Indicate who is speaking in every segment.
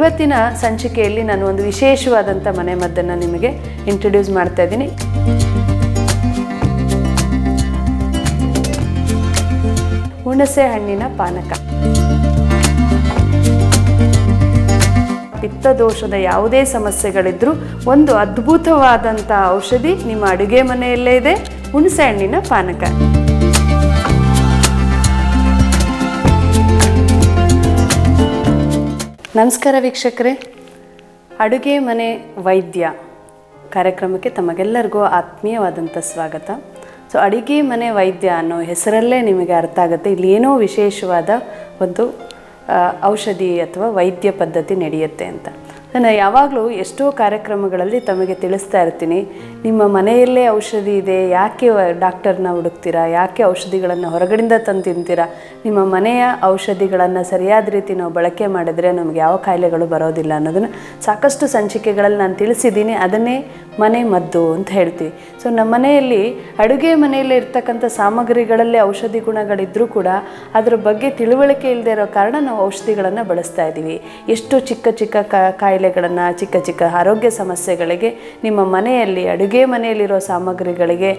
Speaker 1: ಇವತ್ತಿನ ಸಂಚಿಕೆಯಲ್ಲಿ ನಾನು ಒಂದು ವಿಶೇಷವಾದಂಥ ಮನೆಮದ್ದನ್ನು ನಿಮಗೆ ಇಂಟ್ರೊಡ್ಯೂಸ್ ಮಾಡ್ತಾ ಇದ್ದೀನಿ. ಹುಣಸೆ ಹಣ್ಣಿನ ಪಾನಕ. ಪಿತ್ತದೋಷದ ಯಾವುದೇ ಸಮಸ್ಯೆಗಳಿದ್ರೂ ಒಂದು ಅದ್ಭುತವಾದಂಥ ಔಷಧಿ ನಿಮ್ಮ ಅಡುಗೆ ಮನೆಯಲ್ಲೇ ಇದೆ. ಹುಣಸೆ ಹಣ್ಣಿನ ಪಾನಕ. ನಮಸ್ಕಾರ ವೀಕ್ಷಕರೇ. ಅಡುಗೆ ಮನೆ ವೈದ್ಯ ಕಾರ್ಯಕ್ರಮಕ್ಕೆ ತಮಗೆಲ್ಲರಿಗೂ ಆತ್ಮೀಯವಾದಂಥ ಸ್ವಾಗತ. ಸೊ ಅಡುಗೆ ಮನೆ ವೈದ್ಯ ಅನ್ನೋ ಹೆಸರಲ್ಲೇ ನಿಮಗೆ ಅರ್ಥ ಆಗುತ್ತೆ. ಇಲ್ಲಿ ಏನೋ ವಿಶೇಷವಾದ ಒಂದು ಔಷಧಿ ಅಥವಾ ವೈದ್ಯ ಪದ್ಧತಿ ನಡೆಯುತ್ತೆ ಅಂತ. ನಾನು ಯಾವಾಗಲೂ ಎಷ್ಟೋ ಕಾರ್ಯಕ್ರಮಗಳಲ್ಲಿ ತಮಗೆ ತಿಳಿಸ್ತಾ ಇರ್ತೀನಿ. ನಿಮ್ಮ ಮನೆಯಲ್ಲೇ ಔಷಧಿ ಇದೆ, ಯಾಕೆ ಡಾಕ್ಟರ್ನ ಹುಡುಕ್ತೀರಾ, ಯಾಕೆ ಔಷಧಿಗಳನ್ನು ಹೊರಗಡೆಯಿಂದ ತಂದು ತಿಂತೀರಾ? ನಿಮ್ಮ ಮನೆಯ ಔಷಧಿಗಳನ್ನು ಸರಿಯಾದ ರೀತಿ ನಾವು ಬಳಕೆ ಮಾಡಿದರೆ ನಮಗೆ ಯಾವ ಕಾಯಿಲೆಗಳು ಬರೋದಿಲ್ಲ ಅನ್ನೋದನ್ನು ಸಾಕಷ್ಟು ಸಂಚಿಕೆಗಳಲ್ಲಿ ನಾನು ತಿಳಿಸಿದ್ದೀನಿ. ಅದನ್ನೇ ಮನೆ ಮದ್ದು ಅಂತ ಹೇಳ್ತೀವಿ. ಸೊ ನಮ್ಮ ಮನೆಯಲ್ಲಿ ಅಡುಗೆ ಮನೆಯಲ್ಲಿ ಇರ್ತಕ್ಕಂಥ ಸಾಮಗ್ರಿಗಳಲ್ಲೇ ಔಷಧಿ ಗುಣಗಳಿದ್ದರೂ ಕೂಡ ಅದರ ಬಗ್ಗೆ ತಿಳುವಳಿಕೆ ಇಲ್ಲದೆ ಇರೋ ಕಾರಣ ನಾವು ಔಷಧಿಗಳನ್ನು ಬಳಸ್ತಾ ಇದ್ದೀವಿ. ಎಷ್ಟು ಚಿಕ್ಕ ಚಿಕ್ಕ ಕ- ಕಾಯಿಲೆಗಳನ್ನು, ಚಿಕ್ಕ ಚಿಕ್ಕ ಆರೋಗ್ಯ ಸಮಸ್ಯೆಗಳಿಗೆ, ನಿಮ್ಮ ಮನೆಯಲ್ಲಿ, ಅಡುಗೆ ಮನೆಯಲ್ಲಿರೋ ಸಾಮಗ್ರಿಗಳಿಗೆ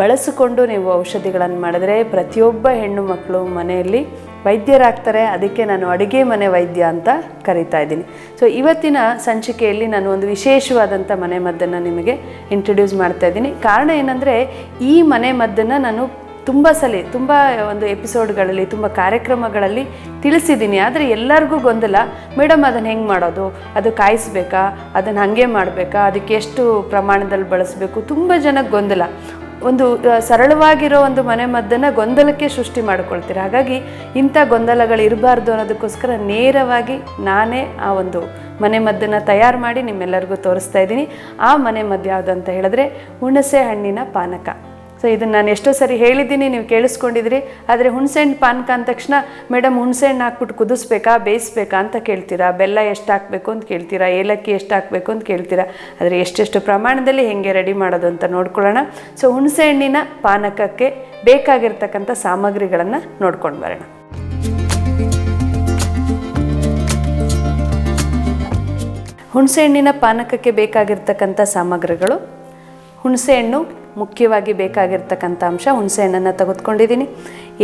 Speaker 1: ಬಳಸಿಕೊಂಡು ನೀವು ಔಷಧಿಗಳನ್ನು ಮಾಡಿದ್ರೆ ಪ್ರತಿಯೊಬ್ಬ ಹೆಣ್ಣು ಮಕ್ಕಳು ಮನೆಯಲ್ಲಿ ವೈದ್ಯರಾಗ್ತಾರೆ. ಅದಕ್ಕೆ ನಾನು ಅಡುಗೆ ಮನೆ ವೈದ್ಯ ಅಂತ ಕರಿತಾ ಇದ್ದೀನಿ. ಸೊ ಇವತ್ತಿನ ಸಂಚಿಕೆಯಲ್ಲಿ ನಾನು ಒಂದು ವಿಶೇಷವಾದಂಥ ಮನೆ ಮದ್ದನ್ನು ನಿಮಗೆ ಇಂಟ್ರೊಡ್ಯೂಸ್ ಮಾಡ್ತಾ ಇದ್ದೀನಿ. ಕಾರಣ ಏನಂದರೆ ಈ ಮನೆ ಮದ್ದನ್ನು ನಾನು ತುಂಬ ಸಲ, ತುಂಬ ಒಂದು ಎಪಿಸೋಡ್ಗಳಲ್ಲಿ, ತುಂಬ ಕಾರ್ಯಕ್ರಮಗಳಲ್ಲಿ ತಿಳಿಸಿದ್ದೀನಿ. ಆದರೆ ಎಲ್ಲರಿಗೂ ಗೊಂದಲ, ಮೇಡಮ್, ಅದನ್ನು ಹೆಂಗೆ ಮಾಡೋದು? ಅದು ಕಾಯಿಸ್ಬೇಕಾ? ಅದನ್ನು ಹಾಗೆ ಮಾಡಬೇಕಾ? ಅದಕ್ಕೆ ಎಷ್ಟು ಪ್ರಮಾಣದಲ್ಲಿ ಬಳಸಬೇಕು? ತುಂಬ ಜನಕ್ಕೆ ಗೊಂದಲ. ಒಂದು ಸರಳವಾಗಿರೋ ಒಂದು ಮನೆ ಮದ್ದನ್ನು ಗೊಂದಲಕ್ಕೆ ಸೃಷ್ಟಿ ಮಾಡ್ಕೊಳ್ತೀರ. ಹಾಗಾಗಿ ಇಂಥ ಗೊಂದಲಗಳು ಇರಬಾರ್ದು ಅನ್ನೋದಕ್ಕೋಸ್ಕರ ನೇರವಾಗಿ ನಾನೇ ಆ ಒಂದು ಮನೆ ಮದ್ದನ್ನು ತಯಾರು ಮಾಡಿ ನಿಮ್ಮೆಲ್ಲರಿಗೂ ತೋರಿಸ್ತಾ ಇದ್ದೀನಿ. ಆ ಮನೆ ಮದ್ದು ಯಾವುದು ಅಂತ ಹೇಳಿದ್ರೆ, ಹುಣಸೆ ಹಣ್ಣಿನ ಪಾನಕ. ಸೊ ಇದನ್ನು ನಾನು ಎಷ್ಟೋ ಸರಿ ಹೇಳಿದ್ದೀನಿ, ನೀವು ಕೇಳಿಸ್ಕೊಂಡಿದ್ರಿ ಆದರೆ ಹುಣಸೆಹಣ್ಣು ಪಾನಕ ಅಂದ ತಕ್ಷಣ ಮೇಡಮ್ ಹುಣಸೆಹಣ್ಣು ಹಾಕ್ಬಿಟ್ಟು ಕುದಿಸ್ಬೇಕಾ, ಬೇಯಿಸ್ಬೇಕಾ ಅಂತ ಕೇಳ್ತೀರಾ? ಬೆಲ್ಲ ಎಷ್ಟು ಹಾಕಬೇಕು ಅಂತ ಕೇಳ್ತೀರಾ? ಏಲಕ್ಕಿ ಎಷ್ಟು ಹಾಕಬೇಕು ಅಂತ ಕೇಳ್ತೀರಾ? ಆದರೆ ಎಷ್ಟೆಷ್ಟು ಪ್ರಮಾಣದಲ್ಲಿ ಹೇಗೆ ರೆಡಿ ಮಾಡೋದು ಅಂತ ನೋಡ್ಕೊಳ್ಳೋಣ. ಸೊ ಹುಣಸೆಹಣ್ಣಿನ ಪಾನಕಕ್ಕೆ ಬೇಕಾಗಿರ್ತಕ್ಕಂಥ ಸಾಮಗ್ರಿಗಳನ್ನು ನೋಡ್ಕೊಂಡು ಬರೋಣ. ಹುಣಸೆಹಣ್ಣಿನ ಪಾನಕಕ್ಕೆ ಬೇಕಾಗಿರ್ತಕ್ಕಂಥ ಸಾಮಗ್ರಿಗಳು. ಹುಣಸೆಹಣ್ಣು ಮುಖ್ಯವಾಗಿ ಬೇಕಾಗಿರ್ತಕ್ಕಂಥ ಅಂಶ ಹುಣಸೆಹಣ್ಣನ್ನು ತೆಗೆದುಕೊಂಡಿದ್ದೀನಿ.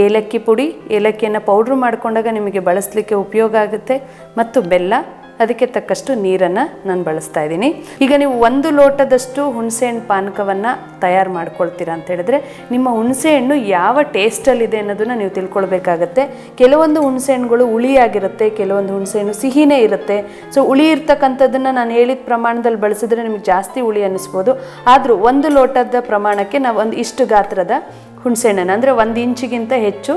Speaker 1: ಏಲಕ್ಕಿ ಪುಡಿ, ಏಲಕ್ಕಿಯನ್ನು ಪೌಡ್ರ್ ಮಾಡಿಕೊಂಡಾಗ ನಿಮಗೆ ಬಳಸಲಿಕ್ಕೆ ಉಪಯೋಗ ಆಗುತ್ತೆ. ಮತ್ತು ಬೆಲ್ಲ ಅದಕ್ಕೆ ತಕ್ಕಷ್ಟು ನೀರನ್ನು ನಾನು ಬಳಸ್ತಾ ಇದ್ದೀನಿ. ಈಗ ನೀವು ಒಂದು ಲೋಟದಷ್ಟು ಹುಣಸೆಹಣ್ಣು ಪಾನಕವನ್ನು ತಯಾರು ಮಾಡ್ಕೊಳ್ತೀರಾ ಅಂತ ಹೇಳಿದ್ರೆ, ನಿಮ್ಮ ಹುಣಸೆಹಣ್ಣು ಯಾವ ಟೇಸ್ಟಲ್ಲಿದೆ ಅನ್ನೋದನ್ನು ನೀವು ತಿಳ್ಕೊಳ್ಬೇಕಾಗತ್ತೆ. ಕೆಲವೊಂದು ಹುಣಸೆಹಣ್ಣುಗಳು ಹುಳಿಯಾಗಿರುತ್ತೆ ಕೆಲವೊಂದು ಹುಣಸೆಹಣ್ಣು ಸಿಹಿನೇ ಇರುತ್ತೆ. ಸೊ ಹುಳಿ ಇರ್ತಕ್ಕಂಥದ್ದನ್ನು ನಾನು ಹೇಳಿದ ಪ್ರಮಾಣದಲ್ಲಿ ಬಳಸಿದ್ರೆ ನಿಮಗೆ ಜಾಸ್ತಿ ಹುಳಿ ಅನ್ನಿಸ್ಬೋದು. ಆದರೂ ಒಂದು ಲೋಟದ ಪ್ರಮಾಣಕ್ಕೆ ನಾವು ಒಂದು ಇಷ್ಟು ಗಾತ್ರದ ಹುಣಸೆಹಣ್ಣನ್ನು ಅಂದರೆ ಒಂದು ಇಂಚಿಗಿಂತ ಹೆಚ್ಚು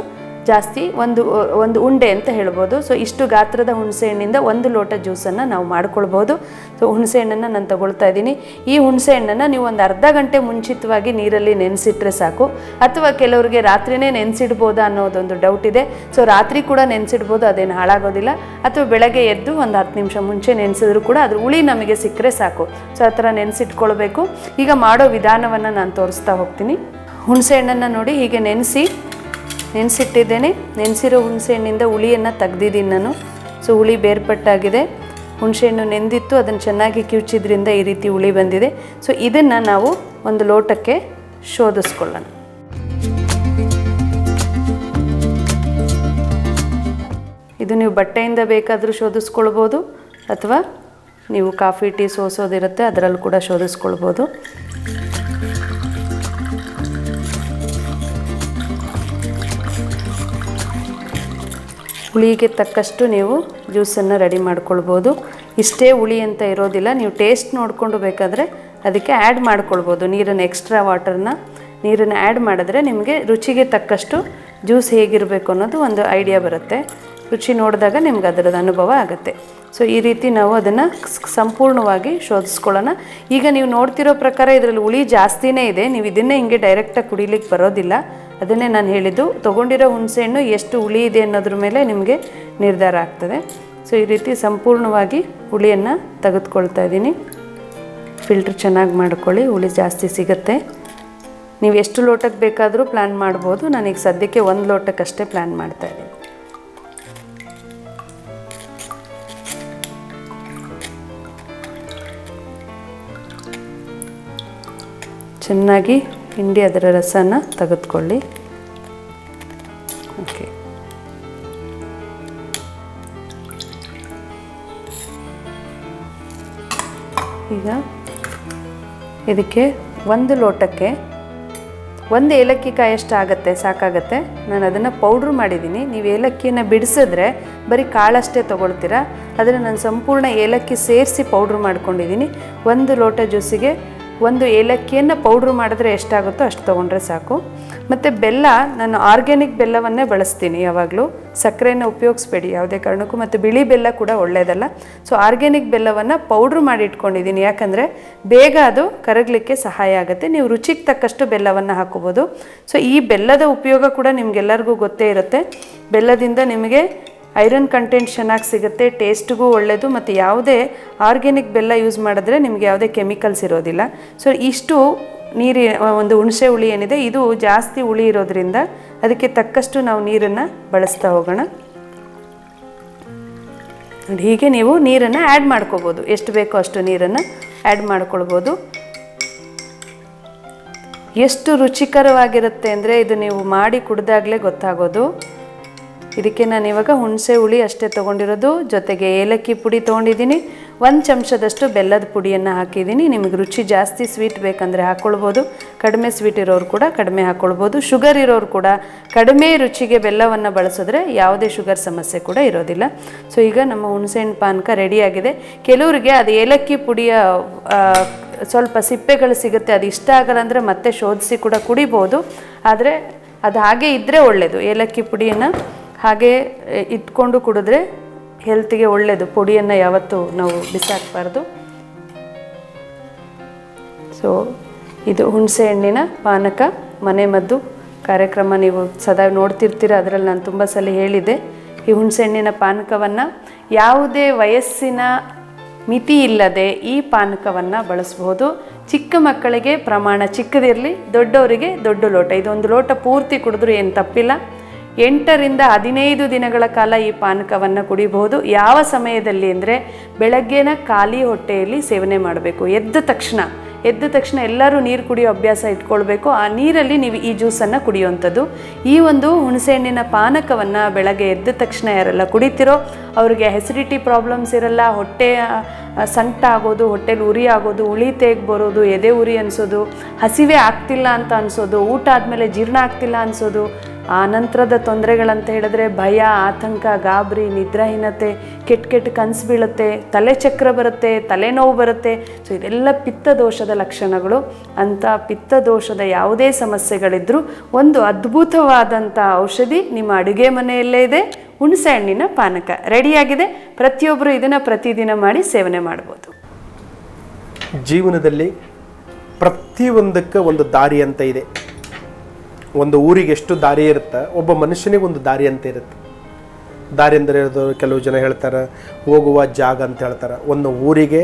Speaker 1: ಜಾಸ್ತಿ ಒಂದು ಒಂದು ಉಂಡೆ ಅಂತ ಹೇಳ್ಬೋದು. ಸೊ ಇಷ್ಟು ಗಾತ್ರದ ಹುಣಸೆಹಣ್ಣಿಂದ ಒಂದು ಲೋಟ ಜ್ಯೂಸನ್ನು ನಾವು ಮಾಡ್ಕೊಳ್ಬೋದು. ಸೊ ಹುಣಸೆಹಣ್ಣನ್ನು ನಾನು ತಗೊಳ್ತಾ ಇದ್ದೀನಿ. ಈ ಹುಣಸೆಹಣ್ಣನ್ನು ನೀವು ಒಂದು ಅರ್ಧ ಗಂಟೆ ಮುಂಚಿತವಾಗಿ ನೀರಲ್ಲಿ ನೆನೆಸಿಟ್ರೆ ಸಾಕು. ಅಥವಾ ಕೆಲವರಿಗೆ ರಾತ್ರಿನೇ ನೆನೆಸಿಡ್ಬೋದಾ ಅನ್ನೋದೊಂದು ಡೌಟ್ ಇದೆ. ಸೊ ರಾತ್ರಿ ಕೂಡ ನೆನೆಸಿಡ್ಬೋದು, ಅದೇನು ಹಾಳಾಗೋದಿಲ್ಲ. ಅಥವಾ ಬೆಳಗ್ಗೆ ಎದ್ದು ಒಂದು ಹತ್ತು ನಿಮಿಷ ಮುಂಚೆ ನೆನೆಸಿದ್ರು ಕೂಡ ಅದ್ರ ಉಳಿ ನಮಗೆ ಸಿಕ್ಕರೆ ಸಾಕು. ಸೊ ಆ ಥರ ನೆನೆಸಿಟ್ಕೊಳ್ಬೇಕು. ಈಗ ಮಾಡೋ ವಿಧಾನವನ್ನು ನಾನು ತೋರಿಸ್ತಾ ಹೋಗ್ತೀನಿ. ಹುಣಸೆಹಣ್ಣನ್ನು ನೋಡಿ ಹೀಗೆ ನೆನೆಸಿ ನೆನೆಸಿಟ್ಟಿದ್ದೇನೆ. ನೆನೆಸಿರೋ ಹುಣಸೆಹಣ್ಣಿಂದ ಹುಳಿಯನ್ನು ತೆಗ್ದಿದ್ದೀನಿ ನಾನು. ಸೊ, ಹುಳಿ ಬೇರ್ಪಟ್ಟಾಗಿದೆ. ಹುಣಸೆಹಣ್ಣು ನೆಂದಿತ್ತು, ಅದನ್ನು ಚೆನ್ನಾಗಿ ಕಿವುಚಿದ್ರಿಂದ ಈ ರೀತಿ ಹುಳಿ ಬಂದಿದೆ. ಸೊ, ಇದನ್ನು ನಾವು ಒಂದು ಲೋಟಕ್ಕೆ ಶೋಧಿಸ್ಕೊಳ್ಳೋಣ. ಇದು ನೀವು ಬಟ್ಟೆಯಿಂದ ಬೇಕಾದರೂ ಶೋಧಿಸ್ಕೊಳ್ಬೋದು, ಅಥವಾ ನೀವು ಕಾಫಿ, ಟೀ ಸೋಸೋದಿರುತ್ತೆ, ಅದರಲ್ಲೂ ಕೂಡ ಶೋಧಿಸ್ಕೊಳ್ಬೋದು. ಹುಳಿಗೆ ತಕ್ಕಷ್ಟು ನೀವು ಜ್ಯೂಸನ್ನು ರೆಡಿ ಮಾಡ್ಕೊಳ್ಬೋದು. ಇಷ್ಟೇ ಹುಳಿ ಅಂತ ಇರೋದಿಲ್ಲ, ನೀವು ಟೇಸ್ಟ್ ನೋಡಿಕೊಂಡು ಬೇಕಾದರೆ ಅದಕ್ಕೆ ಆ್ಯಡ್ ಮಾಡ್ಕೊಳ್ಬೋದು. ನೀರನ್ನು ಎಕ್ಸ್ಟ್ರಾ ವಾಟರ್ನ, ನೀರನ್ನು ಆ್ಯಡ್ ಮಾಡಿದ್ರೆ ನಿಮಗೆ ರುಚಿಗೆ ತಕ್ಕಷ್ಟು ಜ್ಯೂಸ್ ಹೇಗಿರಬೇಕು ಅನ್ನೋದು ಒಂದು ಐಡಿಯಾ ಬರುತ್ತೆ. ರುಚಿ ನೋಡಿದಾಗ ನಿಮ್ಗೆ ಅದರದ್ದು ಅನುಭವ ಆಗುತ್ತೆ. ಸೊ ಈ ರೀತಿ ನಾವು ಅದನ್ನು ಸಂಪೂರ್ಣವಾಗಿ ಶೋಧಿಸ್ಕೊಳ್ಳೋಣ. ಈಗ ನೀವು ನೋಡ್ತಿರೋ ಪ್ರಕಾರ ಇದರಲ್ಲಿ ಹುಳಿ ಜಾಸ್ತಿನೇ ಇದೆ. ನೀವು ಇದನ್ನೇ ಹಿಂಗೆ ಡೈರೆಕ್ಟಾಗಿ ಕುಡಿಲಿಕ್ಕೆ ಬರೋದಿಲ್ಲ. ಅದನ್ನೇ ನಾನು ಹೇಳಿದ್ದು. ತೊಗೊಂಡಿರೋ ಹುಣಸೆಹಣ್ಣು ಎಷ್ಟು ಹುಳಿ ಇದೆ ಅನ್ನೋದ್ರ ಮೇಲೆ ನಿಮಗೆ ನಿರ್ಧಾರ ಆಗ್ತದೆ. ಸೊ ಈ ರೀತಿ ಸಂಪೂರ್ಣವಾಗಿ ಹುಳಿಯನ್ನು ತೆಗೆದುಕೊಳ್ತಾ ಇದ್ದೀನಿ. ಫಿಲ್ಟ್ರ್ ಚೆನ್ನಾಗಿ ಮಾಡ್ಕೊಳ್ಳಿ. ಹುಳಿ ಜಾಸ್ತಿ ಸಿಗುತ್ತೆ. ನೀವು ಎಷ್ಟು ಲೋಟಕ್ಕೆ ಬೇಕಾದರೂ ಪ್ಲ್ಯಾನ್ ಮಾಡ್ಬೋದು. ನಾನೀಗ ಸದ್ಯಕ್ಕೆ ಒಂದು ಲೋಟಕ್ಕಷ್ಟೇ ಪ್ಲ್ಯಾನ್ ಮಾಡ್ತಾ ಚೆನ್ನಾಗಿ ಹಿಂಡಿ ಅದರ ರಸನ ತೆಗೆದುಕೊಳ್ಳಿ. ಓಕೆ. ಈಗ ಇದಕ್ಕೆ ಒಂದು ಲೋಟಕ್ಕೆ ಒಂದು ಏಲಕ್ಕಿ ಕಾಯಷ್ಟು ಆಗುತ್ತೆ, ಸಾಕಾಗತ್ತೆ. ನಾನು ಅದನ್ನು ಪೌಡ್ರ್ ಮಾಡಿದ್ದೀನಿ. ನೀವು ಏಲಕ್ಕಿಯನ್ನು ಬಿಡಿಸಿದ್ರೆ ಬರೀ ಕಾಳಷ್ಟೇ ತೊಗೊಳ್ತೀರಾ. ಆದರೆ ನಾನು ಸಂಪೂರ್ಣ ಏಲಕ್ಕಿ ಸೇರಿಸಿ ಪೌಡ್ರ್ ಮಾಡ್ಕೊಂಡಿದ್ದೀನಿ. ಒಂದು ಲೋಟ ಜ್ಯೂಸಿಗೆ ಒಂದು ಏಲಕ್ಕಿಯನ್ನು ಪೌಡ್ರ್ ಮಾಡಿದ್ರೆ ಎಷ್ಟಾಗುತ್ತೋ ಅಷ್ಟು ತೊಗೊಂಡ್ರೆ ಸಾಕು. ಮತ್ತು ಬೆಲ್ಲ, ನಾನು ಆರ್ಗ್ಯಾನಿಕ್ ಬೆಲ್ಲವನ್ನೇ ಬಳಸ್ತೀನಿ ಯಾವಾಗಲೂ. ಸಕ್ಕರೆಯನ್ನು ಉಪಯೋಗಿಸ್ಬೇಡಿ, ಯಾವುದೇ ಕಾರಣಕ್ಕೂ. ಮತ್ತು ಬಿಳಿ ಬೆಲ್ಲ ಕೂಡ ಒಳ್ಳೆಯದಲ್ಲ ಸೊ ಆರ್ಗ್ಯಾನಿಕ್ ಬೆಲ್ಲವನ್ನು ಪೌಡ್ರ್ ಮಾಡಿ ಇಟ್ಕೊಂಡಿದ್ದೀನಿ. ಯಾಕಂದರೆ ಬೇಗ ಅದು ಕರಗಲಿಕ್ಕೆ ಸಹಾಯ ಆಗುತ್ತೆ. ನೀವು ರುಚಿಗೆ ತಕ್ಕಷ್ಟು ಬೆಲ್ಲವನ್ನು ಹಾಕೋಬೋದು ಸೊ ಈ ಬೆಲ್ಲದ ಉಪಯೋಗ ಕೂಡ ನಿಮಗೆಲ್ಲರಿಗೂ ಗೊತ್ತೇ ಇರುತ್ತೆ. ಬೆಲ್ಲದಿಂದ ನಿಮಗೆ ಐರನ್ ಕಂಟೆಂಟ್ ಚೆನ್ನಾಗಿ ಸಿಗುತ್ತೆ, ಟೇಸ್ಟ್ಗೂ ಒಳ್ಳೆಯದು ಮತ್ತು ಯಾವುದೇ ಆರ್ಗ್ಯಾನಿಕ್ ಬೆಲ್ಲ ಯೂಸ್ ಮಾಡಿದ್ರೆ ನಿಮಗೆ ಯಾವುದೇ ಕೆಮಿಕಲ್ಸ್ ಇರೋದಿಲ್ಲ. ಸೊ ಇಷ್ಟು ನೀರಿ ಒಂದು ಹುಣಸೆ ಹುಳಿ ಏನಿದೆ, ಇದು ಜಾಸ್ತಿ ಹುಳಿ ಇರೋದ್ರಿಂದ ಅದಕ್ಕೆ ತಕ್ಕಷ್ಟು ನಾವು ನೀರನ್ನು ಬಳಸ್ತಾ ಹೋಗೋಣ. ಹೀಗೆ ನೀವು ನೀರನ್ನು ಆ್ಯಡ್ ಮಾಡ್ಕೋಬೋದು. ಎಷ್ಟು ಬೇಕೋ ಅಷ್ಟು ನೀರನ್ನು ಆ್ಯಡ್ ಮಾಡ್ಕೊಳ್ಬೋದು. ಎಷ್ಟು ರುಚಿಕರವಾಗಿರುತ್ತೆ ಅಂದರೆ ಇದು ನೀವು ಮಾಡಿ ಕುಡ್ದಾಗಲೇ ಗೊತ್ತಾಗೋದು. ಇದಕ್ಕೆ ನಾನು ಇವಾಗ ಹುಣಸೆ ಹುಳಿ ಅಷ್ಟೇ ತೊಗೊಂಡಿರೋದು. ಜೊತೆಗೆ ಏಲಕ್ಕಿ ಪುಡಿ ತೊಗೊಂಡಿದ್ದೀನಿ. ಒಂದು ಚಮಚದಷ್ಟು ಬೆಲ್ಲದ ಪುಡಿಯನ್ನು ಹಾಕಿದ್ದೀನಿ. ನಿಮಗೆ ರುಚಿ ಜಾಸ್ತಿ ಸ್ವೀಟ್ ಬೇಕಂದರೆ ಹಾಕ್ಕೊಳ್ಬೋದು ಕಡಿಮೆ ಸ್ವೀಟ್ ಇರೋರು ಕೂಡ ಕಡಿಮೆ ಹಾಕ್ಕೊಳ್ಬೋದು ಶುಗರ್ ಇರೋರು ಕೂಡ ಕಡಿಮೆ ರುಚಿಗೆ ಬೆಲ್ಲವನ್ನು ಬಳಸಿದ್ರೆ ಯಾವುದೇ ಶುಗರ್ ಸಮಸ್ಯೆ ಕೂಡ ಇರೋದಿಲ್ಲ. ಸೊ ಈಗ ನಮ್ಮ ಹುಣಸೆಹಣ್ಣು ಪಾನಕ ರೆಡಿಯಾಗಿದೆ ಕೆಲವರಿಗೆ ಅದು ಏಲಕ್ಕಿ ಪುಡಿಯ ಸ್ವಲ್ಪ ಸಿಪ್ಪೆಗಳು ಸಿಗುತ್ತೆ, ಅದು ಇಷ್ಟ ಆಗಲ್ಲ ಅಂದರೆ ಮತ್ತೆ ಶೋಧಿಸಿ ಕೂಡ ಕುಡಿಬೋದು. ಆದರೆ ಅದು ಹಾಗೆ ಇದ್ದರೆ ಒಳ್ಳೆಯದು ಏಲಕ್ಕಿ ಪುಡಿಯನ್ನು ಹಾಗೆ ಇಟ್ಕೊಂಡು ಕುಡಿದ್ರೆ ಹೆಲ್ತಿಗೆ ಒಳ್ಳೆಯದು ಪುಡಿಯನ್ನು ಯಾವತ್ತೂ ನಾವು ಬಿಸಾಕಬಾರ್ದು. ಸೊ ಇದು ಹುಣಸೆ ಹಣ್ಣಿನ ಪಾನಕ, ಮನೆ ಮದ್ದು ಕಾರ್ಯಕ್ರಮ ನೀವು ಸದಾ ನೋಡ್ತಿರ್ತೀರ. ಅದರಲ್ಲಿ ನಾನು ತುಂಬ ಸಲ ಹೇಳಿದೆ ಈ ಹುಣಸೆ ಹಣ್ಣಿನ ಪಾನಕವನ್ನು ಯಾವುದೇ ವಯಸ್ಸಿನ ಮಿತಿ ಇಲ್ಲದೆ ಈ ಪಾನಕವನ್ನು ಬಳಸ್ಬೋದು ಚಿಕ್ಕ ಮಕ್ಕಳಿಗೆ ಪ್ರಮಾಣ ಚಿಕ್ಕದಿರಲಿ, ದೊಡ್ಡವರಿಗೆ ದೊಡ್ಡ ಲೋಟ. ಇದೊಂದು ಲೋಟ ಪೂರ್ತಿ ಕುಡಿದ್ರೂ ಏನು ತಪ್ಪಿಲ್ಲ. ಎಂಟರಿಂದ ಹದಿನೈದು ದಿನಗಳ ಕಾಲ ಈ ಪಾನಕವನ್ನು ಕುಡಿಬಹುದು. ಯಾವ ಸಮಯದಲ್ಲಿ ಅಂದರೆ ಬೆಳಗ್ಗೆನ ಖಾಲಿ ಹೊಟ್ಟೆಯಲ್ಲಿ ಸೇವನೆ ಮಾಡಬೇಕು. ಎದ್ದ ತಕ್ಷಣ ಎದ್ದ ತಕ್ಷಣ ಎಲ್ಲರೂ ನೀರು ಕುಡಿಯೋ ಅಭ್ಯಾಸ ಇಟ್ಕೊಳ್ಬೇಕು. ಆ ನೀರಲ್ಲಿ ನೀವು ಈ ಜ್ಯೂಸನ್ನು ಕುಡಿಯುವಂಥದ್ದು. ಈ ಒಂದು ಹುಣಸೆಹಣ್ಣಿನ ಪಾನಕವನ್ನು ಬೆಳಗ್ಗೆ ಎದ್ದ ತಕ್ಷಣ ಯಾರೆಲ್ಲ ಕುಡಿತಿರೋ ಅವರಿಗೆ ಹೆಸಿಡಿಟಿ ಪ್ರಾಬ್ಲಮ್ಸ್ ಇರಲ್ಲ ಹೊಟ್ಟೆ ಆ, ಸಂಕಟ ಆಗೋದು, ಹೊಟ್ಟೆಲಿ ಉರಿ ಆಗೋದು, ಉಳಿ ತೇಗ್ ಬರೋದು, ಎದೆ ಉರಿ ಅನಿಸೋದು, ಹಸಿವೆ ಆಗ್ತಿಲ್ಲ ಅಂತ ಅನಿಸೋದು, ಊಟ ಆದಮೇಲೆ ಜೀರ್ಣ ಆಗ್ತಿಲ್ಲ ಅನಿಸೋದು, ಆ ನಂತರದ ತೊಂದರೆಗಳಂತ ಹೇಳಿದ್ರೆ ಭಯ, ಆತಂಕ, ಗಾಬರಿ, ನಿದ್ರಾಹೀನತೆ, ಕೆಟ್ಟ ಕೆಟ್ಟ ಕನಸು ಬೀಳುತ್ತೆ, ತಲೆ ಚಕ್ರ ಬರುತ್ತೆ ತಲೆನೋವು ಬರುತ್ತೆ. ಸೊ ಇದೆಲ್ಲ ಪಿತ್ತ ದೋಷದ ಲಕ್ಷಣಗಳು. ಅಂಥ ಪಿತ್ತ ದೋಷದ ಯಾವುದೇ ಸಮಸ್ಯೆಗಳಿದ್ದರೂ ಒಂದು ಅದ್ಭುತವಾದಂಥ ಔಷಧಿ ನಿಮ್ಮ ಅಡುಗೆ ಮನೆಯಲ್ಲೇ ಇದೆ. ಹುಣಸೆ ಹಣ್ಣಿನ ಪಾನಕ. ರೆಡಿಯಾಗಿದೆ ಪ್ರತಿಯೊಬ್ಬರು ಇದನ್ನು ಪ್ರತಿದಿನ ಮಾಡಿ ಸೇವನೆ ಮಾಡ್ಬೋದು.
Speaker 2: ಜೀವನದಲ್ಲಿ ಪ್ರತಿಯೊಂದಕ್ಕೆ ಒಂದು ದಾರಿ ಅಂತ ಇದೆ. ಒಂದು ಊರಿಗೆ ಎಷ್ಟು ದಾರಿ ಇರುತ್ತೆ, ಒಬ್ಬ ಮನುಷ್ಯನಿಗೆ ಒಂದು ದಾರಿ ಅಂತ ಇರುತ್ತೆ. ದಾರಿ ಅಂದರೆ ಕೆಲವು ಜನ ಹೇಳ್ತಾರೆ, ಹೋಗುವ ಜಾಗ ಅಂತ ಹೇಳ್ತಾರೆ. ಒಂದು ಊರಿಗೆ,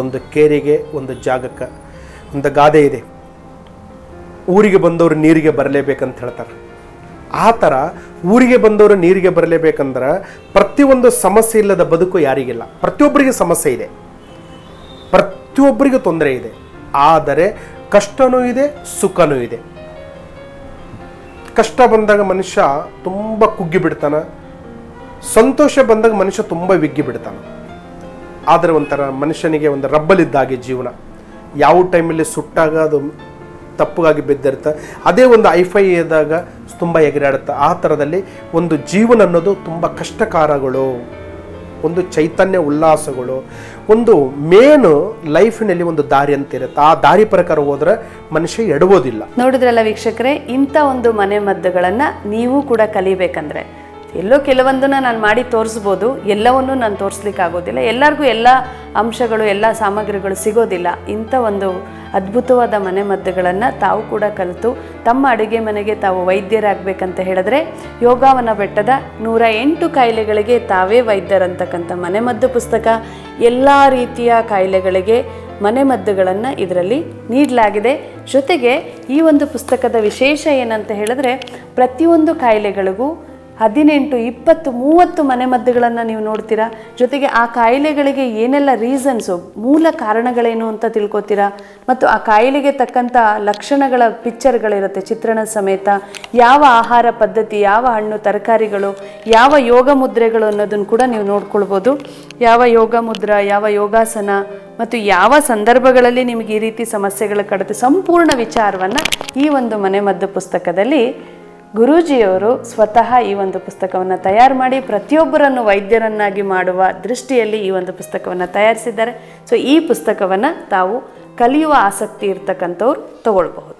Speaker 2: ಒಂದು ಕೇರಿಗೆ, ಒಂದು ಜಾಗಕ್ಕೆ. ಒಂದು ಗಾದೆ ಇದೆ. ಊರಿಗೆ ಬಂದವರು ನೀರಿಗೆ ಬರಲೇಬೇಕಂತ ಹೇಳ್ತಾರೆ. ಆ ಥರ ಊರಿಗೆ ಬಂದವರು ನೀರಿಗೆ ಬರಲೇಬೇಕಂದ್ರೆ ಪ್ರತಿಯೊಂದು ಸಮಸ್ಯೆ ಇಲ್ಲದ ಬದುಕು ಯಾರಿಗಿಲ್ಲ. ಪ್ರತಿಯೊಬ್ಬರಿಗೆ ಸಮಸ್ಯೆ ಇದೆ. ಪ್ರತಿಯೊಬ್ಬರಿಗೂ ತೊಂದರೆ ಇದೆ. ಆದರೆ ಕಷ್ಟನೂ ಇದೆ, ಸುಖನೂ ಇದೆ. ಕಷ್ಟ ಬಂದಾಗ ಮನುಷ್ಯ ತುಂಬ ಕುಗ್ಗಿ ಬಿಡ್ತಾನೆ. ಸಂತೋಷ ಬಂದಾಗ ಮನುಷ್ಯ ತುಂಬ ವಿಗ್ಗಿ ಬಿಡ್ತಾನೆ. ಆದರೆ ಒಂಥರ ಮನುಷ್ಯನಿಗೆ ಒಂದು ರಬ್ಬಲಿದ್ದಾಗೆ ಜೀವನ. ಯಾವ ಟೈಮಲ್ಲಿ ಸುಟ್ಟಾಗ ಅದು ತಪ್ಪಗಾಗಿ ಬಿದ್ದಿರುತ್ತೆ. ಅದೇ ಒಂದು ಐಫೈ ಇದ್ದಾಗ ತುಂಬ ಎಗರಾಡುತ್ತೆ. ಆ ಥರದಲ್ಲಿ ಒಂದು ಜೀವನ ಅನ್ನೋದು ತುಂಬ ಕಷ್ಟಕಾರಗಳು, ಒಂದು ಚೈತನ್ಯ ಉಲ್ಲಾಸಗಳು, ಒಂದು ಮೇನು ಲೈಫಿನಲ್ಲಿ ಒಂದು ದಾರಿ ಅಂತ ಇರುತ್ತೆ. ಆ ದಾರಿ ಪ್ರಕಾರ ಹೋದ್ರೆ ಮನುಷ್ಯ ಎಡಬೋದಿಲ್ಲ
Speaker 1: ನೋಡಿದ್ರಲ್ಲ ವೀಕ್ಷಕರೇ, ಇಂಥ ಒಂದು ಮನೆ ಮದ್ದುಗಳನ್ನು ನೀವು ಕೂಡ ಕಲಿಬೇಕಂದ್ರೆ, ಎಲ್ಲೋ ಕೆಲವೊಂದನ್ನು ನಾನು ಮಾಡಿ ತೋರಿಸ್ಬೋದು, ಎಲ್ಲವನ್ನೂ ನಾನು ತೋರಿಸ್ಲಿಕ್ಕೆ ಆಗೋದಿಲ್ಲ ಎಲ್ಲರಿಗೂ ಎಲ್ಲ ಅಂಶಗಳು, ಎಲ್ಲ ಸಾಮಗ್ರಿಗಳು ಸಿಗೋದಿಲ್ಲ. ಇಂಥ ಒಂದು ಅದ್ಭುತವಾದ ಮನೆ ಮದ್ದುಗಳನ್ನು ತಾವು ಕೂಡ ಕಲಿತು ತಮ್ಮ ಅಡುಗೆ ಮನೆಗೆ ತಾವು ವೈದ್ಯರಾಗಬೇಕಂತ ಹೇಳಿದ್ರೆ ಯೋಗಾವನ ಬೆಟ್ಟದ ನೂರ ಎಂಟು ಕಾಯಿಲೆಗಳಿಗೆ ತಾವೇ ವೈದ್ಯರಂತಕ್ಕಂಥ ಮನೆಮದ್ದು ಪುಸ್ತಕ ಎಲ್ಲ ರೀತಿಯ ಕಾಯಿಲೆಗಳಿಗೆ ಮನೆಮದ್ದುಗಳನ್ನು ಇದರಲ್ಲಿ ನೀಡಲಾಗಿದೆ. ಜೊತೆಗೆ ಈ ಒಂದು ಪುಸ್ತಕದ ವಿಶೇಷ ಏನಂತ ಹೇಳಿದ್ರೆ ಪ್ರತಿಯೊಂದು ಕಾಯಿಲೆಗಳಿಗೂ ಹದಿನೆಂಟು, ಇಪ್ಪತ್ತು, ಮೂವತ್ತು ಮನೆಮದ್ದುಗಳನ್ನು ನೀವು ನೋಡ್ತೀರಾ? ಜೊತೆಗೆ ಆ ಕಾಯಿಲೆಗಳಿಗೆ ಏನೆಲ್ಲ ರೀಸನ್ಸು ಮೂಲ ಕಾರಣಗಳೇನು ಅಂತ ತಿಳ್ಕೊತೀರಾ? ಮತ್ತು ಆ ಕಾಯಿಲೆಗೆ ತಕ್ಕಂಥ ಲಕ್ಷಣಗಳ ಪಿಕ್ಚರ್ಗಳಿರುತ್ತೆ ಚಿತ್ರಣ ಸಮೇತ. ಯಾವ ಆಹಾರ ಪದ್ಧತಿ, ಯಾವ ಹಣ್ಣು ತರಕಾರಿಗಳು, ಯಾವ ಯೋಗ ಮುದ್ರೆಗಳು ಅನ್ನೋದನ್ನು ಕೂಡ ನೀವು ನೋಡ್ಕೊಳ್ಬೋದು. ಯಾವ ಯೋಗ ಮುದ್ರ, ಯಾವ ಯೋಗಾಸನ, ಮತ್ತು ಯಾವ ಸಂದರ್ಭಗಳಲ್ಲಿ ನಿಮಗೆ ಈ ರೀತಿ ಸಮಸ್ಯೆಗಳು ಕಡುತ್ತೆ ಸಂಪೂರ್ಣ ವಿಚಾರವನ್ನು ಈ ಒಂದು ಮನೆಮದ್ದು ಪುಸ್ತಕದಲ್ಲಿ ಗುರೂಜಿಯವರು ಸ್ವತಃ ಈ ಒಂದು ಪುಸ್ತಕವನ್ನು ತಯಾರು ಮಾಡಿ ಪ್ರತಿಯೊಬ್ಬರನ್ನು ವೈದ್ಯರನ್ನಾಗಿ ಮಾಡುವ ದೃಷ್ಟಿಯಲ್ಲಿ ಈ ಒಂದು ಪುಸ್ತಕವನ್ನು ತಯಾರಿಸಿದ್ದಾರೆ. ಸೊ ಈ ಪುಸ್ತಕವನ್ನು ತಾವು ಕಲಿಯುವ ಆಸಕ್ತಿ ಇರ್ತಕ್ಕಂಥವ್ರು ತಗೊಳ್ಬಹುದು.